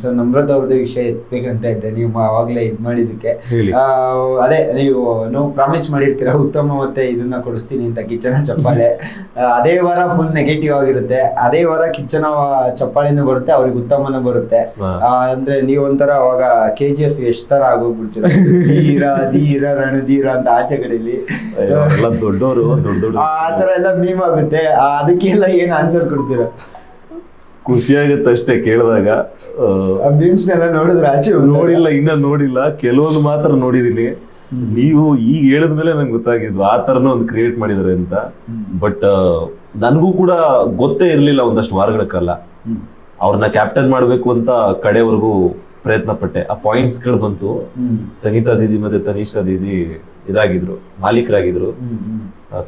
Sir Namrath ಅವ್ರದ್ದು ವಿಷಯ ಎತ್ಬೇಕಂತ ಇದ್ದೆ. ನೀವು ಆವಾಗಲೇ ಇದ್ ಮಾಡಿದಕ್ಕೆ ಆ, ಅದೇ ನೀವು ನೀವು ಪ್ರಾಮಿಸ್ ಮಾಡಿರ್ತೀರಾ ಉತ್ತಮ ಮತ್ತೆ ಇದನ್ನ ಕೊಡಿಸ್ತೀನಿ ಅಂತ ಕಿಚನ ಚಪ್ಪಾಳೆ. ಅದೇ ವಾರ ಫುಲ್ ನೆಗೆಟಿವ್ ಆಗಿರುತ್ತೆ. ಅದೇ ವಾರ ಕಿಚನ ಚಪ್ಪಾಳೆನೂ ಬರುತ್ತೆ ಅವ್ರಿಗೆ ಉತ್ತಮನೂ ಬರುತ್ತೆ. ಅಂದ್ರೆ ನೀವು ಒಂಥರ ಅವಾಗ ಕೆ ಜಿ ಎಫ್ ಎಷ್ಟ್ ತರ ಆಗೋಗ್ಬಿಡ್ತೀರ. ಧೀರ ಧೀರ ರಣಧೀರ ಅಂತ ಆಚೆ ಕಡೆಯಲ್ಲಿ ದೊಡ್ಡವರು ದೊಡ್ಡ ದೊಡ್ಡ ಆ ತರ ಎಲ್ಲ ಮೀಮ್ ಆಗುತ್ತೆ. ಅದಕ್ಕೆಲ್ಲ ಏನ್ ಆನ್ಸರ್ ಕೊಡ್ತೀರಾ? ಖುಷಿ ಆಗುತ್ತೆ ಅಷ್ಟೇ ಕೇಳಿದಾಗ. ನೋಡಿದ್ರೆ ಆಚೆ ನೋಡಿಲ್ಲ ಇನ್ನ ನೋಡಿಲ್ಲ. ಕೆಲವೊಂದು ಮಾತ್ರ ನೋಡಿದೀನಿ. ನೀವು ಈಗ ಹೇಳಿದ್ಮೇಲೆ ನಂಗೆ ಗೊತ್ತಾಗಿದ್ದು ಆ ತರನ ಒಂದು ಕ್ರಿಯೇಟ್ ಮಾಡಿದಾರೆ ಅಂತ. ಬಟ್ ನನಗೂ ಕೂಡ ಗೊತ್ತೇ ಇರ್ಲಿಲ್ಲ ಒಂದಷ್ಟು ವಾರಗಳ ಕಾಲ. ಅವ್ರನ್ನ ಕ್ಯಾಪ್ಟನ್ ಮಾಡ್ಬೇಕು ಅಂತ ಕಡೆವರೆಗೂ ಪ್ರಯತ್ನ ಪಟ್ಟೆ ಆ ಪಾಯಿಂಟ್ಸ್ಗಳು ಬಂತು. ಸಂಗೀತಾ ದೀದಿ ಮತ್ತೆ ತನಿಷಾ ದೀದಿ ಇದಾಗಿದ್ರು ಮಾಲೀಕರಾಗಿದ್ರು.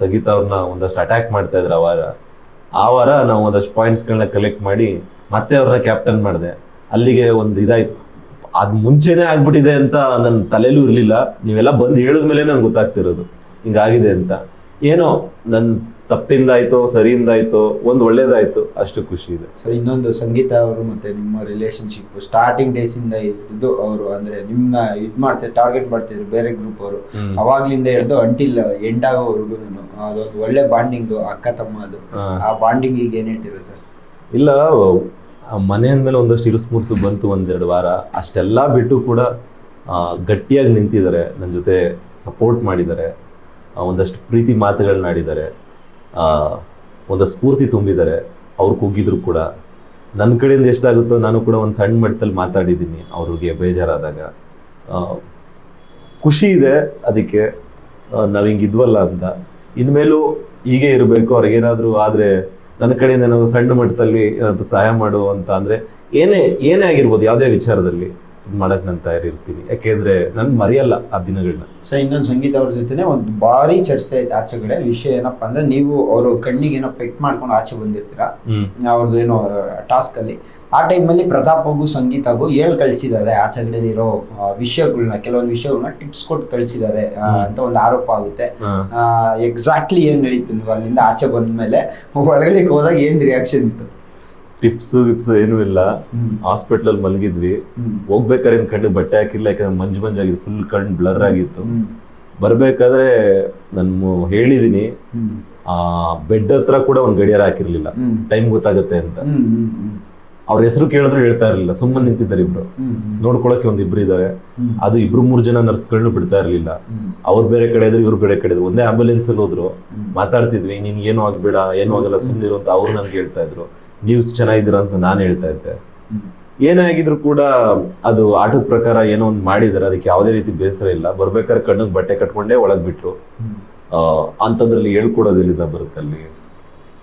ಸಂಗೀತ ಅವ್ರನ್ನ ಒಂದಷ್ಟು ಅಟ್ಯಾಕ್ ಮಾಡ್ತಾ ಇದ್ರು ಆ ವಾರ. ಆ ವಾರ ನಾವು ಒಂದಷ್ಟು ಪಾಯಿಂಟ್ಸ್ಗಳನ್ನ ಕಲೆಕ್ಟ್ ಮಾಡಿ ಮತ್ತೆ ಅವ್ರನ್ನ ಕ್ಯಾಪ್ಟನ್ ಮಾಡಿದೆ. ಅಲ್ಲಿಗೆ ಒಂದು ಇದಾಯ್ತು. ಅದು ಮುಂಚೆನೆ ಆಗ್ಬಿಟ್ಟಿದೆ ಅಂತ ನನ್ನ ತಲೆಯಲ್ಲೂ ಇರಲಿಲ್ಲ. ನೀವೆಲ್ಲ ಬಂದು ಹೇಳಿದ್ಮೇಲೆ ನನ್ಗೆ ಗೊತ್ತಾಗ್ತಿರೋದು. ಹಿಂಗಾಗಿದೆ ಅಂತ. ಏನೋ ನನ್ ತಪ್ಪಿಂದ ಆಯ್ತೋ ಸರಿಯಿಂದ ಆಯ್ತೋ ಒಂದು ಒಳ್ಳೇದಾಯ್ತು ಅಷ್ಟು ಖುಷಿ ಇದೆ. ಸರ್ ಇನ್ನೊಂದು ಸಂಗೀತ ಅವರು ಮತ್ತೆ ನಿಮ್ಮ ರಿಲೇಶನ್ಶಿಪ್ ಸ್ಟಾರ್ಟಿಂಗ್ ಡೇಸ್ ಇಂದ ಇದು ಅವರು ಅಂದ್ರೆ ನಿಮ್ಮ ಇದ್ ಮಾಡ್ತಾರೆ ಟಾರ್ಗೆಟ್ ಮಾಡ್ತಿದ್ರು ಬೇರೆ ಗ್ರೂಪ್ ಅವರು. ಅವಾಗ್ಲಿಂದ ಹಿಡಿದು ಅಂಟಿಲ್ ಎಂಡ್ ಆಗೋವರೆಗೂ ಅದೊಂದು ಒಳ್ಳೆ ಬಾಂಡಿಂಗ್ ಅಕ್ಕ ತಮ್ಮ ಅದು. ಆ ಬಾಂಡಿಂಗ್ ಈಗ ಏನ್ ಹೇಳ್ತೀರಾ ಸರ್ ಇಲ್ಲ ಮನೆ ಅಂದ್ಮೇಲೆ ಒಂದಷ್ಟು ಇರುಸು ಮುರುಸು ಬಂತು ಒಂದೆರಡು ವಾರ. ಅಷ್ಟೆಲ್ಲ ಬಿಟ್ಟು ಕೂಡ ಗಟ್ಟಿಯಾಗಿ ನಿಂತಿದ್ದಾರೆ. ನನ್ನ ಜೊತೆ ಸಪೋರ್ಟ್ ಮಾಡಿದ್ದಾರೆ. ಒಂದಷ್ಟು ಪ್ರೀತಿ ಮಾತುಗಳನ್ನ ಒಂದಷ್ಟು ಸ್ಫೂರ್ತಿ ತುಂಬಿದ್ದಾರೆ. ಅವ್ರು ಕುಗ್ಗಿದ್ರು ಕೂಡ. ನನ್ನ ಕಡೆಯಿಂದ ಎಷ್ಟಾಗುತ್ತೋ ನಾನು ಕೂಡ ಒಂದು ಸಣ್ಣ ಮಟ್ಟದಲ್ಲಿ ಮಾತಾಡಿದ್ದೀನಿ ಅವ್ರಿಗೆ ಬೇಜಾರಾದಾಗ. ಖುಷಿ ಇದೆ ಅದಕ್ಕೆ. ನಾವು ಹಿಂಗಿದ್ವಲ್ಲ ಅಂತ. ಇನ್ಮೇಲೂ ಹೀಗೆ ಇರಬೇಕು ಅವ್ರಿಗೇನಾದರೂ ಆದರೆ ನನ್ನ ಕಡೆಯಿಂದ ಏನಾದರೂ ಸಣ್ಣ ಮಟ್ಟದಲ್ಲಿ ಏನಾದರೂ ಸಹಾಯ ಮಾಡು ಅಂತ ಅಂದ್ರೆ ಏನೇ ಏನೇ ಆಗಿರ್ಬೋದು, ಯಾವುದೇ ವಿಚಾರದಲ್ಲಿ. ಮಾಡಕ್ ನಾನು ತಯಾರಿರ್ತೀನಿ. ಯಾಕೆಂದ್ರೆ ನನ್ ಮರೆಯಲ್ಲ ಆ ದಿನಗಳನ್ನ ಸೊ ಇನ್ನೊಂದು ಸಂಗೀತ ಅವ್ರ ಜೊತೆನೆ ಒಂದು ಭಾರಿ ಚರ್ಚೆ ಐತೆ ಆಚೆ ಕಡೆ ವಿಷಯ ಏನಪ್ಪಾ ಅಂದ್ರೆ ನೀವು ಅವರು ಕಣ್ಣಿಗೆ ಏನೋ ಪೆಟ್ ಮಾಡ್ಕೊಂಡು ಆಚೆ ಬಂದಿರ್ತೀರಾ? ಅವ್ರದ್ದು ಏನೋ ಟಾಸ್ಕ್ ಅಲ್ಲಿ. ಆ ಟೈಮಲ್ಲಿ ಪ್ರತಾಪ್ಗೂ ಸಂಗೀತಗೂ ಹೇಳ್ ಕಳ್ಸಿದ್ದಾರೆ. ಆಚೆ ಕಡೆ ಇರೋ ವಿಷಯಗಳನ್ನ ಕೆಲವೊಂದು ವಿಷಯಗಳನ್ನ ಟಿಪ್ಸ್ ಕೊಟ್ಟು ಕಳ್ಸಿದ್ದಾರೆ ಅಂತ ಒಂದು ಆರೋಪ ಆಗುತ್ತೆ. ಎಕ್ಸಾಕ್ಟ್ಲಿ ಏನ್ ನಡೀತು ನೀವು ಅಲ್ಲಿಂದ ಆಚೆ ಬಂದ್ಮೇಲೆ? ಒಳಗಡೆ ಹೋದಾಗ ಏನ್ ರಿಯಾಕ್ಷನ್ ಇತ್ತು? ಟಿಪ್ಸ್ ವಿಪ್ಸ್ ಏನೂ ಇಲ್ಲ. ಹಾಸ್ಪಿಟಲ್ ಅಲ್ಲಿ ಮಲಗಿದ್ವಿ. ಹೋಗ್ಬೇಕಾದ್ರೆ ಏನ್ ಕಣ್ಣಿಗೆ ಬಟ್ಟೆ ಹಾಕಿಲ್ಲ ಯಾಕಂದ್ರೆ ಮಂಜು ಮಂಜಾಗಿತ್ತು ಫುಲ್ ಕಣ್ಣು ಬ್ಲರ್ ಆಗಿತ್ತು. ಬರ್ಬೇಕಾದ್ರೆ ನಾನು ಹೇಳಿದೀನಿ. ಆ ಬೆಡ್ ಹತ್ರ ಕೂಡ ಒಂದ್ ಗಡಿಯಾರ ಹಾಕಿರ್ಲಿಲ್ಲ. ಟೈಮ್ ಗೊತ್ತಾಗುತ್ತೆ ಅಂತ. ಅವ್ರ ಹೆಸರು ಕೇಳಿದ್ರು ಹೇಳ್ತಾ ಇರ್ಲಿಲ್ಲ. ಸುಮ್ಮನೆ ನಿಂತಿದ್ದಾರೆ ಇಬ್ರು. ನೋಡ್ಕೊಳಕ್ಕೆ ಒಂದ್ ಇಬ್ರು ಇದಾರೆ. ಅದು ಇಬ್ರು ಮೂರ್ ಜನ ನರ್ಸ್ಗಳನ್ನ ಬಿಡ್ತಾ ಇರ್ಲಿಲ್ಲ. ಅವ್ರ ಬೇರೆ ಕಡೆ ಇದ್ರೆ ಇವ್ರ ಬೇರೆ ಕಡೆ ಇದ್ರು. ಒಂದೇ ಆಂಬುಲೆನ್ಸ್ ಅಲ್ಲಿ ಹೋದ್ರು. ಮಾತಾಡ್ತಿದ್ವಿ ನೀನ್ ಏನು ಆಗ್ಬೇಡ ಏನು ಆಗಲ್ಲ ಸುಮ್ಮನಿರು ಅಂತ ಅವ್ರು ನನ್ಗೆ ಹೇಳ್ತಾ ಇದ್ರು. ನ್ಯೂಸ್ ಚೆನ್ನಾಗಿದ್ದೀರಾ ಅಂತ ನಾನು ಹೇಳ್ತಾ ಇದ್ದೆ. ಏನೇ ಆಗಿದ್ರು ಕೂಡ ಅದು ಆಟದ ಪ್ರಕಾರ ಏನೋ ಒಂದು ಮಾಡಿದಾರೆ ಅದಕ್ಕೆ ಯಾವುದೇ ರೀತಿ ಬೇಸರ ಇಲ್ಲ. ಬರ್ಬೇಕಾದ್ರೆ ಕಣ್ಣಿಗೆ ಬಟ್ಟೆ ಕಟ್ಕೊಂಡೇ ಒಳಗ್ ಬಿಟ್ರು. ಅಂಥದ್ರಲ್ಲಿ ಹೇಳ್ಕೊಡೋದಿಲ್ಲ ಬರುತ್ತೆ ಅಲ್ಲಿ